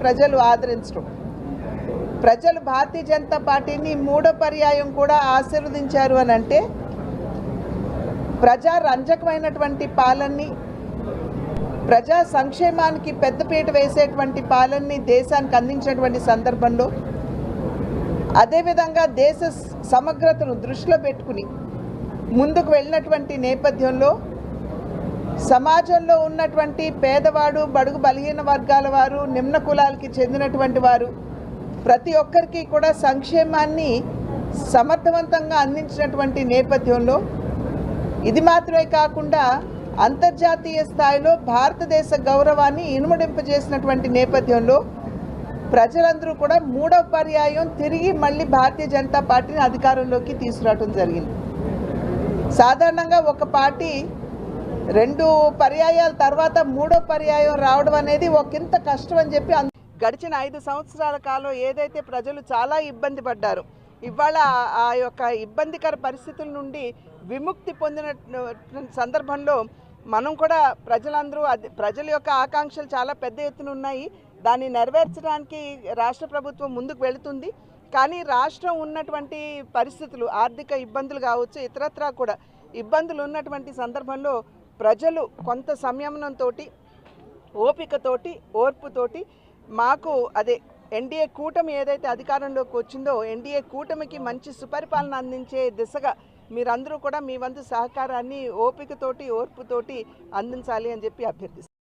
ప్రజలు ఆదరించడం ప్రజలు భారతీయ జనతా పార్టీని మూడో పర్యాయం కూడా ఆశీర్వదించారు అని అంటే ప్రజా రంజకమైనటువంటి పాలనని ప్రజా సంక్షేమానికి పెద్దపీట వేసేటువంటి పాలనని దేశానికి అందించినటువంటి సందర్భంలో అదేవిధంగా దేశ సమగ్రతను దృష్టిలో పెట్టుకుని ముందుకు వెళ్ళినటువంటి నేపథ్యంలో సమాజంలో ఉన్నటువంటి పేదవాడు బడుగు బలహీన వర్గాల వారు నిమ్న కులాలకి చెందినటువంటి వారు ప్రతి ఒక్కరికి కూడా సంక్షేమాన్ని సమర్థవంతంగా అందించినటువంటి నేపథ్యంలో ఇది మాత్రమే కాకుండా అంతర్జాతీయ స్థాయిలో భారతదేశ గౌరవాన్ని ఇనుమడింపజేసినటువంటి నేపథ్యంలో ప్రజలందరూ కూడా మూడవ పర్యాయం తిరిగి మళ్ళీ భారతీయ జనతా పార్టీని అధికారంలోకి తీసుకురావడం జరిగింది. సాధారణంగా ఒక పార్టీ రెండు పర్యాయాల తర్వాత మూడో పర్యాయం రావడం అనేది ఒకంత కష్టం అని చెప్పి గడిచిన ఐదు సంవత్సరాల కాలం ఏదైతే ప్రజలు చాలా ఇబ్బంది పడ్డారు ఇవాళ ఆ యొక్క ఇబ్బందికర పరిస్థితుల నుండి విముక్తి పొందిన సందర్భంలో మనం కూడా ప్రజలందరూ అది ప్రజల యొక్క ఆకాంక్షలు చాలా పెద్ద ఎత్తున ఉన్నాయి. దాన్ని నెరవేర్చడానికి రాష్ట్ర ప్రభుత్వం ముందుకు వెళుతుంది. కానీ రాష్ట్రం ఉన్నటువంటి పరిస్థితులు ఆర్థిక ఇబ్బందులు కావచ్చు ఇతరత్రా కూడా ఇబ్బందులు ఉన్నటువంటి సందర్భంలో ప్రజలు కొంత సంయమనంతో ఓపికతోటి ఓర్పుతోటి మాకు అదే ఎన్డీఏ కూటమి ఏదైతే అధికారంలోకి వచ్చిందో ఎన్డీఏ కూటమికి మంచి సుపరిపాలన అందించే దిశగా మీరందరూ కూడా మీ వంతు సహకారాన్ని ఓపికతోటి ఓర్పుతోటి అందించాలి అని చెప్పి అభ్యర్థిస్తారు